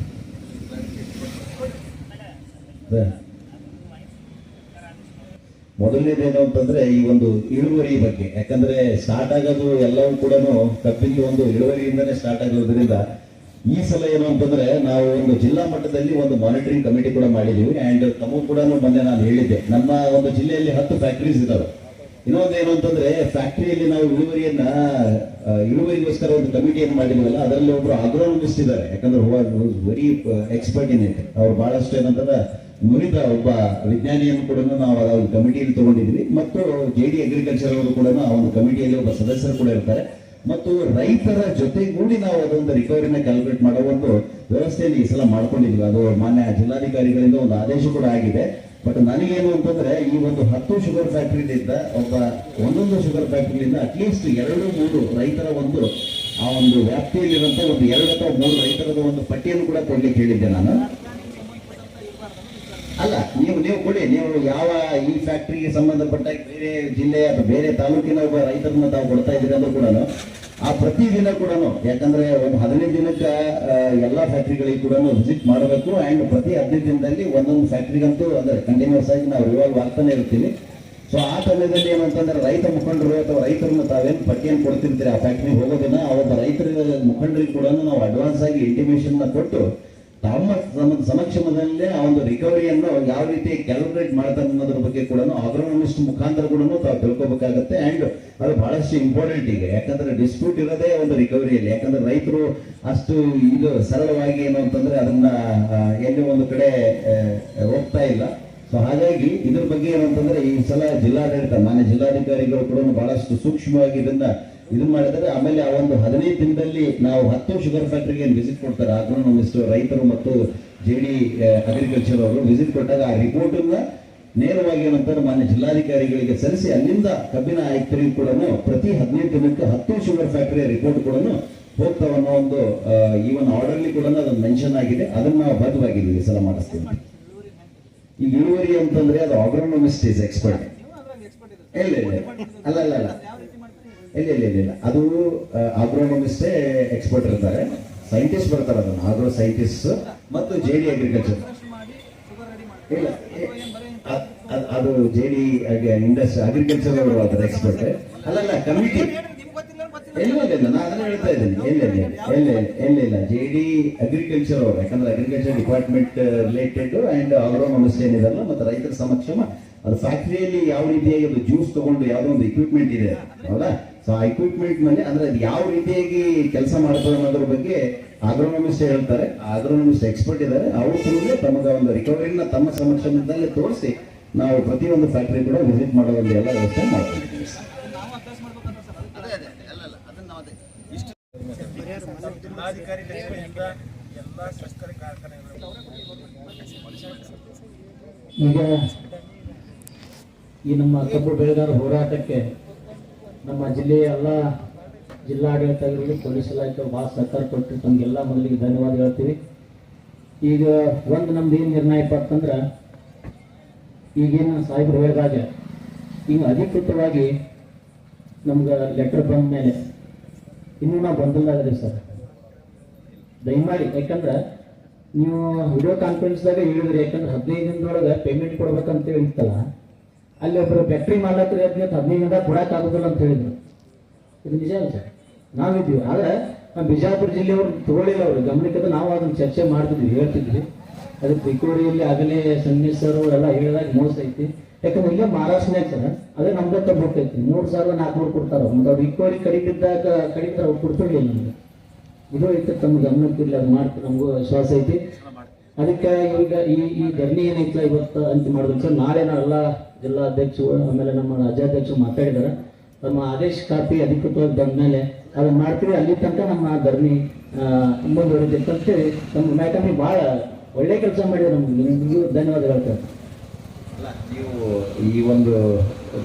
ಮೊದಲನೇದೇನು ಅಂತಂದ್ರೆ ಈ ಒಂದು ಇಳುವರಿ ಬಗ್ಗೆ. ಯಾಕಂದ್ರೆ ಸ್ಟಾರ್ಟ್ ಆಗೋದು ಎಲ್ಲವೂ ಕೂಡ ಕಬ್ಬಿಗೆ ಒಂದು ಇಳುವರಿಯಿಂದನೇ ಸ್ಟಾರ್ಟ್ ಆಗಿರೋದ್ರಿಂದ ಈ ಸಲ ಏನು ಅಂತಂದ್ರೆ ನಾವು ಒಂದು ಜಿಲ್ಲಾ ಮಟ್ಟದಲ್ಲಿ ಒಂದು ಮಾನಿಟರಿಂಗ್ ಕಮಿಟಿ ಕೂಡ ಮಾಡಿದೀವಿ. ಅಂಡ್ ತಮಗೂ ಕೂಡ ಮೊನ್ನೆ ನಾನು ಹೇಳಿದ್ದೆ. ನಮ್ಮ ಒಂದು ಜಿಲ್ಲೆಯಲ್ಲಿ ಹತ್ತು ಫ್ಯಾಕ್ಟರೀಸ್ ಇದಾವೆ. ಇನ್ನೊಂದು ಏನು ಅಂತಂದ್ರೆ ಫ್ಯಾಕ್ಟರಿಯಲ್ಲಿ ನಾವು ಇಳುವರಿಯನ್ನ ಇಳುವರಿಗೋಸ್ಕರ ಒಂದು ಕಮಿಟಿಯನ್ನು ಮಾಡಿದ್ವಲ್ಲ, ಅದರಲ್ಲಿ ಒಬ್ರು ಅಗ್ರೋನಮಿಸ್ಟ್ ಇದ್ದಾರೆ. ಯಾಕಂದ್ರೆ ವೆರಿ ಎಕ್ಸ್ಪರ್ಟ್ ಇನ್ ಇಟ್ ಅವ್ರು ಬಹಳಷ್ಟು ಏನಂತಂದ್ರೆ ನುರಿತ ಒಬ್ಬ ವಿಜ್ಞಾನಿಯನ್ನು ಕೂಡ ನಾವು ಒಂದು ಕಮಿಟಿಯಲ್ಲಿ ತಗೊಂಡಿದ್ವಿ ಮತ್ತು ಜೆ ಡಿ ಅಗ್ರಿಕಲ್ಚರ್ ಅವರು ಕೂಡ ಆ ಒಂದು ಕಮಿಟಿಯಲ್ಲಿ ಒಬ್ಬ ಸದಸ್ಯರು ಕೂಡ ಇರ್ತಾರೆ. ಮತ್ತು ರೈತರ ಜೊತೆಗೂಡಿ ನಾವು ಅದೊಂದು ರಿಕವರಿನ ಕ್ಯಾಲ್ಕುಲೇಟ್ ಮಾಡೋ ಒಂದು ವ್ಯವಸ್ಥೆಯನ್ನು ಈ ಸಲ ಮಾಡ್ಕೊಂಡಿದ್ವಿ ಅದು ಮಾನ್ಯ ಜಿಲ್ಲಾಧಿಕಾರಿಗಳಿಂದ ಒಂದು ಆದೇಶ ಕೂಡ ಆಗಿದೆ. ಬಟ್ ನನಗೇನು ಅಂತಂದ್ರೆ, ಈ ಒಂದು ಹತ್ತು ಶುಗರ್ ಫ್ಯಾಕ್ಟ್ರಿಯಿಂದ ಒಬ್ಬ ಒಂದೊಂದು ಶುಗರ್ ಫ್ಯಾಕ್ಟ್ರಿಲಿಂದ ಅಟ್ಲೀಸ್ಟ್ ಎರಡು, ಮೂರು ರೈತರ ಒಂದು ಆ ಒಂದು ವ್ಯಾಪ್ತಿಯಲ್ಲಿರುವಂತಹ ಒಂದು ಎರಡು ಅಥವಾ ಮೂರು ರೈತರದ ಒಂದು ಪಟ್ಟಿಯನ್ನು ಕೂಡ ಕೊಡ್ಲಿಕ್ಕೆ ಹೇಳಿದ್ದೆ ನಾನು. ಅಲ್ಲ, ನೀವು ನೀವು ಕೊಡಿ, ನೀವು ಯಾವ ಈ ಫ್ಯಾಕ್ಟ್ರಿಗೆ ಸಂಬಂಧಪಟ್ಟ ಬೇರೆ ಜಿಲ್ಲೆ ಅಥವಾ ಬೇರೆ ತಾಲೂಕಿನ ಒಬ್ಬ ರೈತರನ್ನ ತಾವು ಕೊಡ್ತಾ ಇದ್ದೀರಿ ಅಂದ್ರೂ ಕೂಡ ಆ ಪ್ರತಿ ದಿನ ಕೂಡ ಯಾಕಂದ್ರೆ ಒಂದು ಹದಿನೈದು ದಿನಕ್ಕೆ ಎಲ್ಲ ಫ್ಯಾಕ್ಟರಿಗಳಿಗೆ ಕೂಡ ವಿಸಿಟ್ ಮಾಡಬೇಕು ಆ್ಯಂಡ್ ಪ್ರತಿ ಹದಿನೈದು ದಿನದಲ್ಲಿ ಒಂದೊಂದು ಫ್ಯಾಕ್ಟ್ರಿಗಂತೂ ಅಂದ್ರೆ ಕಂಟಿನ್ಯೂಸ್ ಆಗಿ ನಾವು ಇವಾಗ ಆಗ್ತಾನೆ ಇರ್ತೀವಿ. ಸೊ ಆ ಸಮಯದಲ್ಲಿ ಏನಂತಂದ್ರೆ ರೈತ ಮುಖಂಡರು ಅಥವಾ ರೈತರನ್ನ ತಾವೇನು ಪಟ್ಟಿಯನ್ನು ಕೊಡ್ತಿರ್ತೀರಿ ಆ ಫ್ಯಾಕ್ಟ್ರಿಗೆ ಹೋಗೋದನ್ನ ಆ ಒಬ್ಬ ರೈತರ ಮುಖಂಡರಿಗೆ ಕೂಡ ನಾವು ಅಡ್ವಾನ್ಸ್ ಆಗಿ ಇಂಟಿಮೇಷನ್ನ ಕೊಟ್ಟು ತಮ್ಮ ಸಮ- ಸಮಕ್ಷಮದಲ್ಲೇ ಆ ಒಂದು ರಿಕವರಿಯನ್ನು ಯಾವ ರೀತಿ ಕ್ಯಾಲ್ಕುಲೇಟ್ ಮಾಡ್ತಾರೆ ಅನ್ನೋದ್ರ ಬಗ್ಗೆ ಕೂಡ ಅಗ್ರೋನಮಿಸ್ಟ್ ಮುಖಾಂತರ ಕೂಡ ತಾವು ತಿಳ್ಕೊಬೇಕಾಗತ್ತೆ. ಅಂಡ್ ಅದು ಬಹಳಷ್ಟು ಇಂಪಾರ್ಟೆಂಟ್ ಈಗ. ಯಾಕಂದ್ರೆ ಡಿಸ್ಪ್ಯೂಟ್ ಇರೋದೇ ಒಂದು ರಿಕವರಿಯಲ್ಲಿ ಯಾಕಂದ್ರೆ ರೈತರು ಅಷ್ಟು ಇದು ಸರಳವಾಗಿ ಏನು ಅಂತಂದ್ರೆ ಅದನ್ನ ಎಲ್ಲಿ ಎಲ್ಲೋ ಒಂದು ಕಡೆ ಹೋಗ್ತಾ ಇಲ್ಲ. ಸೊ ಹಾಗಾಗಿ ಇದ್ರ ಬಗ್ಗೆ ಏನಂತಂದ್ರೆ ಈ ಸಲ ಜಿಲ್ಲಾಡಳಿತ, ಮಾನ್ಯ ಜಿಲ್ಲಾಧಿಕಾರಿಗಳು ಕೂಡ ಬಹಳಷ್ಟು ಸೂಕ್ಷ್ಮವಾಗಿ ಇದನ್ನ ಇದನ್ನ ಮಾಡಿದರೆ ಆಮೇಲೆ ಆ ಒಂದು ಹದಿನೈದು ದಿನದಲ್ಲಿ ನಾವು ಹತ್ತು ಶುಗರ್ ಫ್ಯಾಕ್ಟ್ರಿಗೆ ವಿಸಿಟ್ ಕೊಡ್ತಾರೆ. ಅಗ್ರೋನಮಿಸ್ಟ್ ರೈತರು ಮತ್ತು ಜೆ ಡಿ ಅಗ್ರಿಕಲ್ಚರ್ ಅವರು ವಿಸಿಟ್ ಕೊಟ್ಟಾಗ ಆ ರಿಪೋರ್ಟ್ ನೇರವಾಗಿ ಏನಂತಾರೆ ಮಾನ್ಯ ಜಿಲ್ಲಾಧಿಕಾರಿಗಳಿಗೆ ಸಲ್ಲಿಸಿ ಅಲ್ಲಿಂದ ಕಬ್ಬಿನ ಆಯುಕ್ತರಿಗೂ ಕೂಡ ಪ್ರತಿ ಹದಿನೈದು ದಿನಕ್ಕೆ ಹತ್ತು ಶುಗರ್ ಫ್ಯಾಕ್ಟರಿಯ ರಿಪೋರ್ಟ್ ಕೂಡ ಹೋಗ್ತಾವ ಅನ್ನೋ ಒಂದು ಈವನ್ ಈ ಒಂದು ಆರ್ಡರ್ಲಿ ಕೂಡ ಅದನ್ನು ಮೆನ್ಷನ್ ಆಗಿದೆ. ಅದನ್ನ ನಾವು ಬದ್ಧವಾಗಿದ್ದೀವಿ ಸಲ ಮಾಡಿಸ್ತೀವಿ ಈಗ ಇಳುವರಿ ಅಂತಂದ್ರೆ ಅದು ಅಗ್ರೋನಮಿಸ್ಟ್ ಇಸ್ ಎಕ್ಸ್ಪರ್ಟ್ ಇಲ್ಲ ಇಲ್ಲ. ಅಲ್ಲ ಅಲ್ಲ ಅಲ್ಲ. ಇಲ್ಲ ಇಲ್ಲ ಇಲ್ಲ ಅದು ಅಗ್ರೋನಮಿಸ್ಟೇ ಎಕ್ಸ್ಪರ್ಟ್ ಇರ್ತಾರೆ. ಸೈಂಟಿಸ್ಟ್ ಬರ್ತಾರೆ ಅದನ್ನು. ಆಗ್ರೋ ಸೈಂಟಿಸ್ಟ್ ಮತ್ತು ಜೆ ಡಿ ಅಗ್ರಿಕಲ್ಚರ್ ಇಲ್ಲ ಅದ್- ಜೆ ಡಿ ಇಂಡಸ್ಟ್ರಿ ಅಗ್ರಿಕಲ್ಚರ್ ಅವರು ಅದರ ಎಕ್ಸ್ಪರ್ಟ್ ಅಲ್ಲಲ್ಲ ಅಲ್ಲ ಕಮಿಟಿ ಇಲ್ಲ ನಾನು ಅದನ್ನ ಹೇಳ್ತಾ ಇದ್ದೀನಿ. ಇಲ್ಲ ಇಲ್ಲ ಇಲ್ಲ? ಜೆ ಡಿ ಅಗ್ರಿಕಲ್ಚರ್ ಅವರು. ಯಾಕಂದ್ರೆ agriculture department related and agronomist ಏನಿದಲ್ಲ, ಮತ್ತೆ ರೈತರ ಸಮಕ್ಷಮ ಅದು ಫ್ಯಾಕ್ಟರಿಯಲ್ಲಿ ಯಾವ ರೀತಿಯಾಗಿ ಅದು ಜ್ಯೂಸ್ ತಗೊಂಡು ಯಾವುದೋ ಒಂದು ಇಕ್ವಿಪ್ಮೆಂಟ್ ಇದೆ. ಹೌದಾ? ಸೊ ಆ ಇಕ್ವಿಪ್ಮೆಂಟ್ ಮೇಲೆ ಅಂದ್ರೆ ಅದು ಯಾವ ರೀತಿಯಾಗಿ ಕೆಲಸ ಮಾಡ್ತದೆ ಅನ್ನೋದ್ರ ಬಗ್ಗೆ ಅಗ್ರೋನಮಿಸ್ಟ್ ಹೇಳ್ತಾರೆ. ಅಗ್ರೋನಮಿಸ್ಟ್ ಎಕ್ಸ್ಪರ್ಟ್ ಇದ್ದಾರೆ. ಅವರು ಕೂಡ ತಮಗೆ ಒಂದು ರಿಕವರಿನ ತಮ್ಮ ಸಮಕ್ಷಮದಲ್ಲಿ ತೋರಿಸಿ ನಾವು ಪ್ರತಿಯೊಂದು ಫ್ಯಾಕ್ಟರಿ ಕೂಡ ವಿಸಿಟ್ ಮಾಡೋ ಎಲ್ಲ ವ್ಯವಸ್ಥೆ ಮಾಡ್ಕೊಂಡಿದ್ದೀವಿ. ಜಿಲ್ಲಾಧಿಕಾರಿ ಕಚೇರಿಯಿಂದ ಎಲ್ಲ ಸಕ್ಕರೆ ಕಾರ್ಖಾನೆಗಳು ಈಗ ಈ ನಮ್ಮ ಕಬ್ಬು ಬೆಳೆಗಾರ ಹೋರಾಟಕ್ಕೆ ನಮ್ಮ ಜಿಲ್ಲೆಯ ಎಲ್ಲ ಜಿಲ್ಲಾಡಳಿತ ಆಗಿರಲಿ ಪೊಲೀಸ್ ಇಲಾಖೆ ಭಾಳ ಸಹಕಾರ ಕೊಟ್ಟು ತಮಗೆಲ್ಲ ಮೊದಲಿಗೆ ಧನ್ಯವಾದ ಹೇಳ್ತೀವಿ. ಈಗ ಒಂದು ನಮ್ದು ಏನು ನಿರ್ಣಯ ಅಂತಂದ್ರೆ ಈಗೇನು ಸಾಹೇಬ್ರು ಹೇಳಿದಾಗ ಈಗ ಅಧಿಕೃತವಾಗಿ ನಮ್ಗೆ ಲೆಟರ್ ಬಂದ ಮೇಲೆ ಇನ್ನೂ ನಾವು ಬಂದಿಲ್ಲ ಸರ್. ದಯಮಾಡಿ, ಯಾಕಂದ್ರೆ ನೀವು ವಿಡಿಯೋ ಕಾನ್ಫರೆನ್ಸ್ದಾಗ ಹೇಳಿದ್ರಿ, ಯಾಕಂದ್ರೆ ಹದಿನೈದು ದಿನದೊಳಗೆ ಪೇಮೆಂಟ್ ಕೊಡ್ಬೇಕಂತ ಹೇಳ್ತಲ್ಲ ಅಲ್ಲಿ ಒಬ್ಬರು ಫ್ಯಾಕ್ಟ್ರಿ ಮಾಡ್ಲಾತ್ರಿ ಹದಿನೈದು ಹದಿನೈದು ದಿನದಾಗ ಕೊಡಕ್ಕೆ ಆಗೋದಿಲ್ಲ ಅಂತ ಹೇಳಿದ್ರು. ಇದು ನಿಜ ಅಲ್ಲ ಸರ್. ನಾವಿದ್ದೀವಿ. ಆದರೆ ನಮ್ಮ ಬಿಜಾಪುರ ಜಿಲ್ಲೆಯವರು ತಗೊಳ್ಳಿಲ್ಲ ಅವರು. ಗಮನಕ್ಕೆ ನಾವು ಅದನ್ನ ಚರ್ಚೆ ಮಾಡ್ತಿದ್ವಿ, ಹೇಳ್ತಿದ್ವಿ. ಅದು ರಿಕವರಿಯಲ್ಲಿ ಆಗಲೇ ಸನ್ನಿಸರು ಸರ್ ಎಲ್ಲ ಹೇಳಿದಾಗ ಮೋಸ ಐತಿ. ಯಾಕಂದ್ರೆ ಇಲ್ಲೇ ಮಹಾರಾಷ್ಟ್ರನೇ ಸರ್ ಅದೇ ನಮ್ಗೆ ತಪ್ಪು ಹೋಗ್ತೈತಿ ಮೂರು ಸಾವಿರದ ನಾಲ್ಕುನೂರು ಕೊಡ್ತಾರ? ಒಂದು ಅವ್ರು ರಿಕವರಿ ಕಡಿಮೆ ಇದ್ದಾಗ ಕಡಿಮೆ ಅವ್ರು ಕೊಡ್ತಿರ್ಲಿಲ್ಲ ನಮ್ಗೆ. ಇದು ಐತೆ ತಮ್ಮ ಗಮನಕ್ಕಿಲ್ಲ ಅದು ಮಾಡ್ತೀವಿ. ನಮಗೂ ವಿಶ್ವಾಸ ಐತಿ. ಅದಕ್ಕೆ ಈಗ ಈ ಈ ಧರಣಿ ಏನೈತಲ್ಲ ಇವತ್ತು ಅಂತ ಮಾಡಿದ್ರು. ಸರ್ ನಾಳೆ ನಾವೆಲ್ಲ ಜಿಲ್ಲಾಧ್ಯಕ್ಷರು ಆಮೇಲೆ ನಮ್ಮ ರಾಜ್ಯಾಧ್ಯಕ್ಷರು ಮಾತಾಡಿದ್ದಾರೆ ನಮ್ಮ ಆದೇಶ ಕಾಪಿ ಅಧಿಕೃತವಾಗಿ ಬಂದ ಮೇಲೆ ಅದನ್ನ ಮಾಡ್ತೀವಿ. ಅಲ್ಲಿ ತನಕ ನಮ್ಮ ಧರಣಿ ಮುಂದುವರಿತೈತೆ ಅಂತೇಳಿ ನಮ್ಮ ಯಾಕಂದ್ರೆ ಭಾಳ ಒಳ್ಳೆ ಕೆಲಸ ಮಾಡಿದ್ರು ನಮ್ಗೆ. ನಿಮಗೂ ಧನ್ಯವಾದ ಹೇಳ್ತಾರೆ ಅಲ್ಲ ನೀವು ಈ ಒಂದು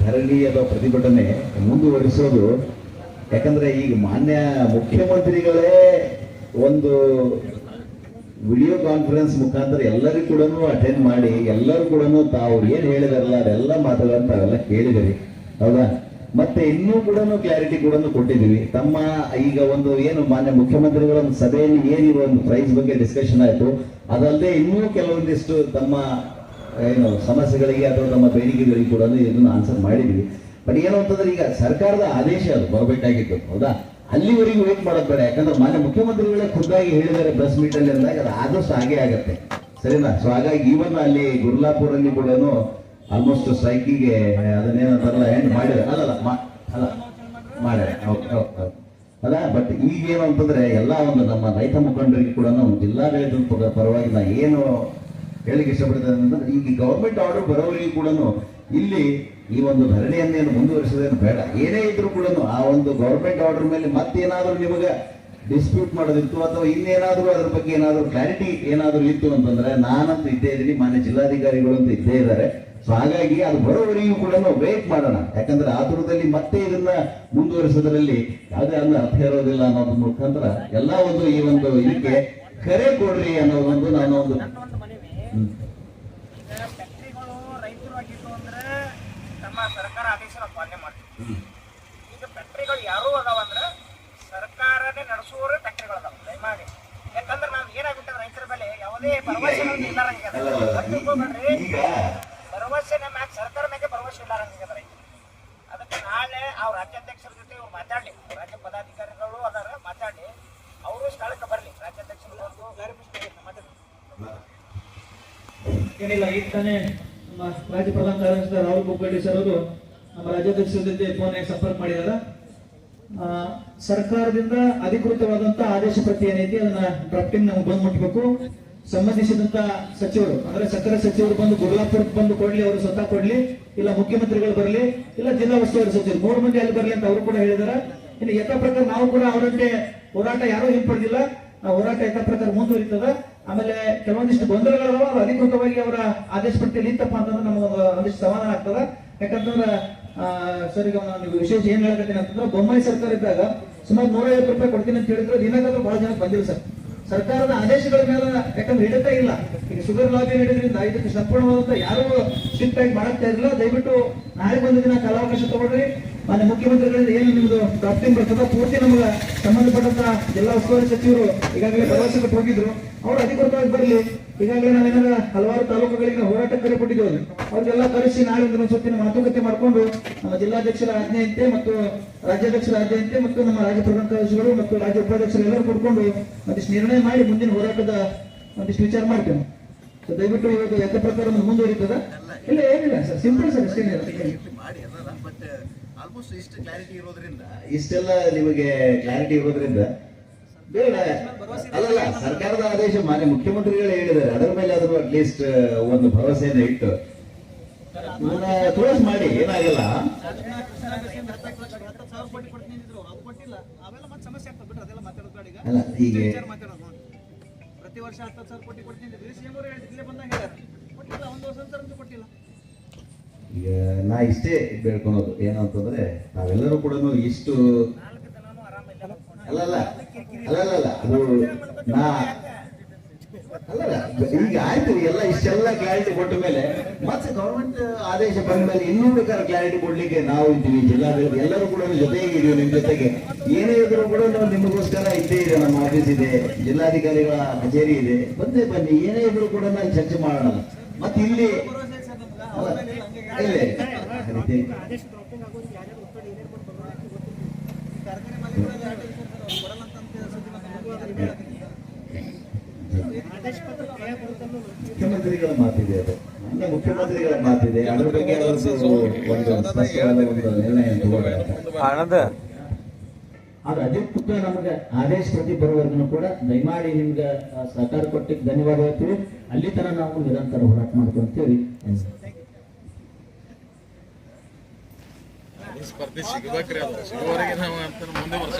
ಧರಣಿ ಅಥವಾ ಪ್ರತಿಭಟನೆ ಮುಂದುವರಿಸೋದು, ಯಾಕಂದ್ರೆ ಈಗ ಮಾನ್ಯ ಮುಖ್ಯಮಂತ್ರಿಗಳೇ ಒಂದು ವಿಡಿಯೋ ಕಾನ್ಫರೆನ್ಸ್ ಮುಖಾಂತರ ಎಲ್ಲರಿಗೂ ಕೂಡ ಅಟೆಂಡ್ ಮಾಡಿ, ಎಲ್ಲರೂ ಕೂಡ ತಾವು ಏನು ಹೇಳಿದಾರಲ್ಲ, ಅದೆಲ್ಲ ಮಾತಾಡೋದು ತಾವೆಲ್ಲ ಕೇಳಿದಿರಿ, ಹೌದಾ? ಮತ್ತೆ ಇನ್ನೂ ಕೂಡ ಕ್ಲಾರಿಟಿ ಕೂಡ ಕೊಟ್ಟಿದ್ದೀವಿ. ತಮ್ಮ ಈಗ ಒಂದು ಏನು ಮಾನ್ಯ ಮುಖ್ಯಮಂತ್ರಿಗಳ ಒಂದು ಸಭೆಯಲ್ಲಿ ಏನಿರುವ ಒಂದು ಪ್ರೈಸ್ ಬಗ್ಗೆ ಡಿಸ್ಕಷನ್ ಆಯಿತು, ಅದಲ್ಲದೆ ಇನ್ನೂ ಕೆಲವೊಂದಿಷ್ಟು ತಮ್ಮ ಏನು ಸಮಸ್ಯೆಗಳಿಗೆ ಅಥವಾ ನಮ್ಮ ಬೇಡಿಕೆಗಳಿಗೆ ಕೂಡ ಇದನ್ನು ಆನ್ಸರ್ ಮಾಡಿದ್ವಿ. ಬಟ್ ಏನು ಅಂತಂದ್ರೆ ಈಗ ಸರ್ಕಾರದ ಆದೇಶ ಅದು ಬರಬೇಕಾಗಿತ್ತು ಹೌದಾ? ಅಲ್ಲಿವರೆಗೂ ವೇಟ್ ಮಾಡೋದು ಬೇಡ. ಯಾಕಂದ್ರೆ ಮಾನ್ಯ ಮುಖ್ಯಮಂತ್ರಿಗಳೇ ಖುದ್ದಾಗಿ ಹೇಳಿದ್ದಾರೆ ಪ್ರೆಸ್ ಮೀಟ್ ಅಲ್ಲಿ ಅಂದಾಗ ಅದು ಆದಷ್ಟು ಹಾಗೆ ಆಗತ್ತೆ. ಸರಿನಾ? ಸೊ ಹಾಗಾಗಿ ಈವನ್ ಅಲ್ಲಿ ಗುರ್ಲಾಪುರಲ್ಲಿ ಕೂಡ ಆಲ್ಮೋಸ್ಟ್ ಸ್ಟ್ರೈಕಿಗೆ ಅದನ್ನೇನಂತಾರಲ್ಲ ಎಂಡ್ ಮಾಡಿದ್ದಾರೆ. ಅಲ್ಲ ಅಲ್ಲ ಮಾಡ್ಯಾರ ಅಲ್ಲ ಬಟ್ ಈಗೇನು ಅಂತಂದ್ರೆ ಎಲ್ಲ ಒಂದು ನಮ್ಮ ರೈತ ಮುಖಂಡರಿಗೆ ಕೂಡ ಜಿಲ್ಲಾಡಳಿತದ ಪರ- ಪರವಾಗಿ ನಾ ಏನು ಹೇಳಿಕ್ಕೆ ಇಷ್ಟಪಡ್ತೇನೆ ಅಂತಂದ್ರೆ ಈಗ ಗೌರ್ಮೆಂಟ್ ಆರ್ಡರ್ ಬರೋವರೆಗೂ ಕೂಡ ಇಲ್ಲಿ ಈ ಒಂದು ಧರಣಿಯನ್ನೇನು ಮುಂದುವರಿಸೋದೇನು ಬೇಡ. ಏನೇ ಇದ್ರೂ ಕೂಡ ಆ ಒಂದು ಗೌರ್ಮೆಂಟ್ ಆರ್ಡರ್ ಮೇಲೆ ಮತ್ತೇನಾದ್ರೂ ನಿಮಗೆ ಡಿಸ್ಪ್ಯೂಟ್ ಮಾಡೋದಿತ್ತು ಅಥವಾ ಇನ್ನೇನಾದ್ರೂ ಅದ್ರ ಬಗ್ಗೆ ಏನಾದ್ರೂ ಕ್ಲಾರಿಟಿ ಏನಾದ್ರೂ ಇತ್ತು ಅಂತಂದ್ರೆ ನಾನಂತೂ ಇದ್ದೇ ಇದ್ದೀನಿ, ಮಾನ್ಯ ಜಿಲ್ಲಾಧಿಕಾರಿಗಳು ಅಂತ ಇದ್ದೇ ಇದ್ದಾರೆ. ಸೊ ಹಾಗಾಗಿ ಅದು ಬರೋವರೆಗೂ ಕೂಡ ವೇಟ್ ಮಾಡೋಣ. ಯಾಕಂದ್ರೆ ಆತುರದಲ್ಲಿ ಮತ್ತೆ ಇದನ್ನ ಮುಂದುವರಿಸೋದ್ರಲ್ಲಿ ಯಾವುದೇ ಅಲ್ಲ ಅರ್ಥ ಇರೋದಿಲ್ಲ ಅನ್ನೋದ್ರ ಮುಖಾಂತರ ಎಲ್ಲ ಒಂದು ಈ ಒಂದು ಇದಕ್ಕೆ ಕರೆ ಕೊಡ್ರಿ ಅನ್ನೋ ಒಂದು ನಾನು ಒಂದು ನನ್ನೊಂದು ಮನವಿ ಹ್ಮ್. ಈಗ ಫ್ಯಾಕ್ಟ್ರಿಗಳು ರೈತರು ಆಗಿದ್ದು ಅಂದ್ರೆ ನಮ್ಮ ಸರ್ಕಾರ ಆದೇಶ ನಾವು ಪಾಲನೆ ಮಾಡ್ತೀವಿ ಈಗ ಫ್ಯಾಕ್ಟ್ರಿಗಳು ಯಾರು ಅದಾವ ಅಂದ್ರೆ ಸರ್ಕಾರನೇ ನಡೆಸುವವರೇ ಫ್ಯಾಕ್ಟ್ರಿಗಳು ಅದಾವ ದಯಮಾಡಿ. ಯಾಕಂದ್ರೆ ನಾವು ಏನಾಗುತ್ತೆ ರೈತರ ಮೇಲೆ ಯಾವುದೇ ಭರವಸೆ ಇಲ್ಲಾರಂಗಿದೆ ಈಗ ಭರವಸೆ ನಮ್ಮ ಸರ್ಕಾರ ಮ್ಯಾಗೆ ಭರವಸೆ ಇಲ್ಲಾರಂಗಿದೆ ರೈತರು ಅದಕ್ಕೆ ನಾಳೆ ಅವ್ರ ರಾಜ್ಯಾಧ್ಯಕ್ಷರ ಜೊತೆ ಇವ್ರು ಮಾತಾಡಲಿ. ರಾಜ್ಯ ಪದಾಧಿಕಾರಿಗಳು ಅದಾರ ಮಾತಾಡಿ ಅವರು ಸ್ಥಳಕ್ಕೆ ಬರಲಿ. ರಾಜ್ಯಾಧ್ಯಕ್ಷರು ಏನಿಲ್ಲ ಈಗ ತಾನೇ ನಮ್ಮ ರಾಜ್ಯ ಪ್ರಧಾನ ಕಾರ್ಯದರ್ಶಿ ರಾಹುಲ್ ಕುಕ್ಕಳ್ಳಿ ಸರ್ ಅವರು. ನಮ್ಮ ರಾಜ್ಯಾಧ್ಯಕ್ಷರ ಜೊತೆ ಫೋನ್ ಸಂಪರ್ಕ ಮಾಡಿದಾರ ಸರ್ಕಾರದಿಂದ ಅಧಿಕೃತವಾದಂತ ಆದೇಶ ಪ್ರತಿ ಏನೈತಿ, ಅದನ್ನ ಡ್ರಾಫ್ಟಿಂಗ್ ನಮ್ಗೆ ಬಂದ್ ಮುಟ್ಬೇಕು. ಸಂಬಂಧಿಸಿದಂತ ಸಚಿವರು, ಅಂದ್ರೆ ಸಕ್ಕರೆ ಸಚಿವರು ಬಂದು ಗುರುಲಾಪುರ್ ಬಂದು ಕೊಡ್ಲಿ, ಅವರು ಸ್ವತಃ ಕೊಡ್ಲಿ, ಇಲ್ಲ ಮುಖ್ಯಮಂತ್ರಿಗಳು ಬರಲಿ, ಇಲ್ಲ ಜಿಲ್ಲಾ ಉಸ್ತುವಾರಿ ಸಚಿವರು. ಮೂರು ಮಂದಿ ಅಲ್ಲಿ ಬರಲಿ ಅಂತ ಅವರು ಕೂಡ ಹೇಳಿದಾರ. ಇನ್ನು ಯಥಾ ಪ್ರಕಾರ ನಾವು ಕೂಡ ಅವರಂತೆ ಹೋರಾಟ ಯಾರೂ ಹಿಂಪಡೆದಿಲ್ಲ ಆ ಹೋರಾಟ ಯಥಾ ಪ್ರಕಾರ ಮುಂದುವರಿತದ. ಆಮೇಲೆ ಕೆಲವೊಂದಿಷ್ಟು ಗೊಂದಲಗಳು ಅಧಿಕೃತವಾಗಿ ಅವರ ಆದೇಶ ಪಟ್ಟಿಯಲ್ಲಿ ಇತ್ತಪ್ಪ ಅಂತಂದ್ರೆ ನಮಗೊಂದು ಒಂದು ಒಂದಿಷ್ಟು ಸಮಾಧಾನ ಆಗ್ತದ. ಯಾಕಂತಂದ್ರೆ ಸರ್, ಈಗ ನೀವು ವಿಶೇಷ ಏನ್ ಹೇಳಕತ್ತೀನಿ ಅಂತಂದ್ರೆ ಬೊಮ್ಮಾಯಿ ಸರ್ಕಾರ ಇದ್ದಾಗ ಸುಮಾರು ನೂರೈವತ್ತು ರೂಪಾಯಿ ಕೊಡ್ತೀನಿ ಅಂತ ಹೇಳಿದ್ರೆ. ದಿನಗಾದ್ರೂ ಬಹಳ ಜನ ಬಂದಿಲ್ಲ ಸರ್. ಸರ್ಕಾರದ ಆದೇಶಗಳ ಮೇಲೆ ಯಾಕಂದ್ರೆ ಹಿಡಿತಾ ಇಲ್ಲ. ಈಗ ಶುಗರ್ ಲಾಬಿ ಹಿಡಿದ್ರಿಂದ ಇದಕ್ಕೆ ಸಂಪೂರ್ಣವಾದಂತ ಯಾರು ಸ್ಟ್ರಿಕ್ಟ್ ಆಗಿ ಮಾಡಕ್ತಾ ಇರಲಿಲ್ಲ ದಯವಿಟ್ಟು ನಾಳೆ ಒಂದು ದಿನ ಕಾಲಾವಕಾಶ ತಗೊಳ್ರಿ. ಮಾನ್ಯ ಮುಖ್ಯಮಂತ್ರಿಗಳಿಂದ ಏನು ನಿಮ್ದು ಡ್ರಾಫ್ಟಿಂಗ್ ಬರ್ತದ? ಪೂರ್ತಿ ನಮಗೆ ಸಂಬಂಧಪಟ್ಟಂತ ಜಿಲ್ಲಾ ಉಸ್ತುವಾರಿ ಸಚಿವರು ಈಗಾಗಲೇ ಪ್ರವಾಸಕ್ಕೆ ಹೋಗಿದ್ರು ಅವ್ರು ಅಧಿಕೃತವಾಗಿ ಬರಲಿ. ಈಗಾಗಲೇ ನಾವೇನಾರ ಹಲವಾರು ತಾಲೂಕುಗಳಿಗೆ ಹೋರಾಟ ಕರೆ ಕೊಟ್ಟಿದ್ದೇವೆ. ಅವ್ರಿಗೆಲ್ಲ ಕರೆಸಿ ನಾಳೆ ಸುತ್ತಿನ ಮಾತುಕತೆ ಮಾಡಿಕೊಂಡು, ನಮ್ಮ ಜಿಲ್ಲಾಧ್ಯಕ್ಷರ ಆಜ್ಞೆಯಂತೆ ಮತ್ತು ರಾಜ್ಯಾಧ್ಯಕ್ಷರ ಆಜ್ಞೆಯಂತೆ ಮತ್ತು ನಮ್ಮ ರಾಜ್ಯ ಪ್ರಧಾನ ಕಾರ್ಯದರ್ಶಿಗಳು ಮತ್ತು ರಾಜ್ಯ ಉಪಾಧ್ಯಕ್ಷರು ಎಲ್ಲರೂ ಕೊಡ್ಕೊಂಡು ಒಂದಿಷ್ಟು ನಿರ್ಣಯ ಮಾಡಿ ಮುಂದಿನ ಹೋರಾಟದ ಒಂದಿಷ್ಟು ವಿಚಾರ ಮಾಡ್ತೇವೆ. ಸೊ ದಯವಿಟ್ಟು ಇವತ್ತು ಯಥ ಪ್ರಕಾರ ಮುಂದುವರಿತದ ಇಲ್ಲ, ಏನಿಲ್ಲ ಸರ್ ಸಿಂಪಲ್ ಸರ್ ಅಷ್ಟೇನಿಲ್ಲ. ಆಲ್ಮೋಸ್ಟ್ ಇಷ್ಟು ಕ್ಲಾರಿಟಿ ಇರೋದ್ರಿಂದ ಇಷ್ಟೆಲ್ಲ ನಿಮಗೆ ಕ್ಲಾರಿಟಿ ಇರೋದ್ರಿಂದ ಬೇಡ. ಅಲ್ಲಲ್ಲ ಸರ್ಕಾರದ ಆದೇಶ ಮಾನ್ಯ ಮುಖ್ಯಮಂತ್ರಿಗಳು ಹೇಳಿದ್ದಾರೆ. ಅದರ ಮೇಲೆ ಆದರೂ ಅಟ್ಲೀಸ್ಟ್ ಒಂದು ಭರವಸೆಯನ್ನು ಇಟ್ಟು. ಕ್ಲೋಸ್ ಮಾಡಿ ಏನಾಗಲ್ಲ. ಅವೆಲ್ಲ ಮತ್ತೆ ಸಮಸ್ಯೆ ಆಗ್ತದೆ ಬಿಟ್ರೆ ಅದೆಲ್ಲ ಮಾತಾಡೋದು ಬೇಡ ಈಗ. ಅಲ್ಲ ಹೀಗೆ ಪ್ರತಿ ವರ್ಷ ಹತ್ತು ಸಾವಿರ ಕೋಟಿ ಕೊಡ್ತೀನಿ ಬಂದಾಗ ಕೊಟ್ಟಿಲ್ಲ ಒಂದು ವರ್ಷ ಕೊಟ್ಟಿಲ್ಲ. ಈಗ ನಾ ಇಷ್ಟೇ ಬೇಡ್ಕೊಳೋದು. ಏನು ಅಂತಂದ್ರೆ ನಾವೆಲ್ಲರೂ ಕೂಡ ಇಷ್ಟು ಅಲ್ಲಲ್ಲ ಅಲ್ಲಲ್ಲ ಅದು ನಾ ಅಲ್ಲಲ್ಲ, ಈಗ ಆಯ್ತು, ಎಲ್ಲ ಇಷ್ಟೆಲ್ಲ ಕ್ಲಾರಿಟಿ ಕೊಟ್ಟ ಮೇಲೆ ಮತ್ತೆ ಗೌರ್ಮೆಂಟ್ ಆದೇಶ ಬಂದ ಮೇಲೆ ಇನ್ನೂ ಬೇಕಾದ್ರೆ ಕ್ಲಾರಿಟಿ ಕೊಡ್ಲಿಕ್ಕೆ ನಾವು ಇದ್ದೀವಿ. ಜಿಲ್ಲಾಡಳಿತ ಎಲ್ಲರೂ ಕೂಡ ಜೊತೆಗೆ ಇದೀವಿ ನಿಮ್ ಜೊತೆಗೆ. ಏನೇ ಇದ್ರು ಕೂಡ ನಾವು ನಿಮಗೋಸ್ಕರ ಇದ್ದೇ ಇದೆ, ನಮ್ಮ ಆಫೀಸ್ ಇದೆ, ಜಿಲ್ಲಾಧಿಕಾರಿಗಳ ಕಚೇರಿ ಇದೆ. ಬಂದೇ ಬನ್ನಿ, ಏನೇ ಇದ್ರು ಕೂಡ ನಾವು ಚರ್ಚೆ ಮಾಡೋಣ ಮತ್ತೆ ಇಲ್ಲಿ ಮುಖ್ಯಮಂತ್ರಿಗಳ ಮಾತಿದೆ ಅದು. ಮಾನ್ಯ ಮುಖ್ಯಮಂತ್ರಿಗಳ ಮಾತಿದೆ. ಅದ್ರ ಬಗ್ಗೆ ಒಂದು ಸ್ಪಷ್ಟವಾದ ಒಂದು ನಿರ್ಣಯ ತಗೊಳ್ಬೇಕು ಆನಂದ ಅದೇ ಅಧಿಕೃತ ನಮಗೆ ಆದೇಶ ಪ್ರತಿ ಬರುವವರೆಗೂ ಕೂಡ ದಯಮಾಡಿ ನಿಮ್ಗೆ ಸಹಕಾರ ಕೊಟ್ಟಿಗೆ ಧನ್ಯವಾದ ಹೇಳ್ತೀವಿ. ಅಲ್ಲಿ ತರ ನಾವು ನಿರಂತರ ಹೋರಾಟ ಮಾಡ್ಕೊಂತೀವಿ. ಸ್ಪರ್ಧೆ ಸಿಗಬೇಕ್ರಿ ಅಂತ. ಸಿಗುವವರೆಗೆ ನಾವು ಅಂತ ಮುಂದೆ ವರ್ಷ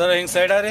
સર અહીં સાઈડ આ રે?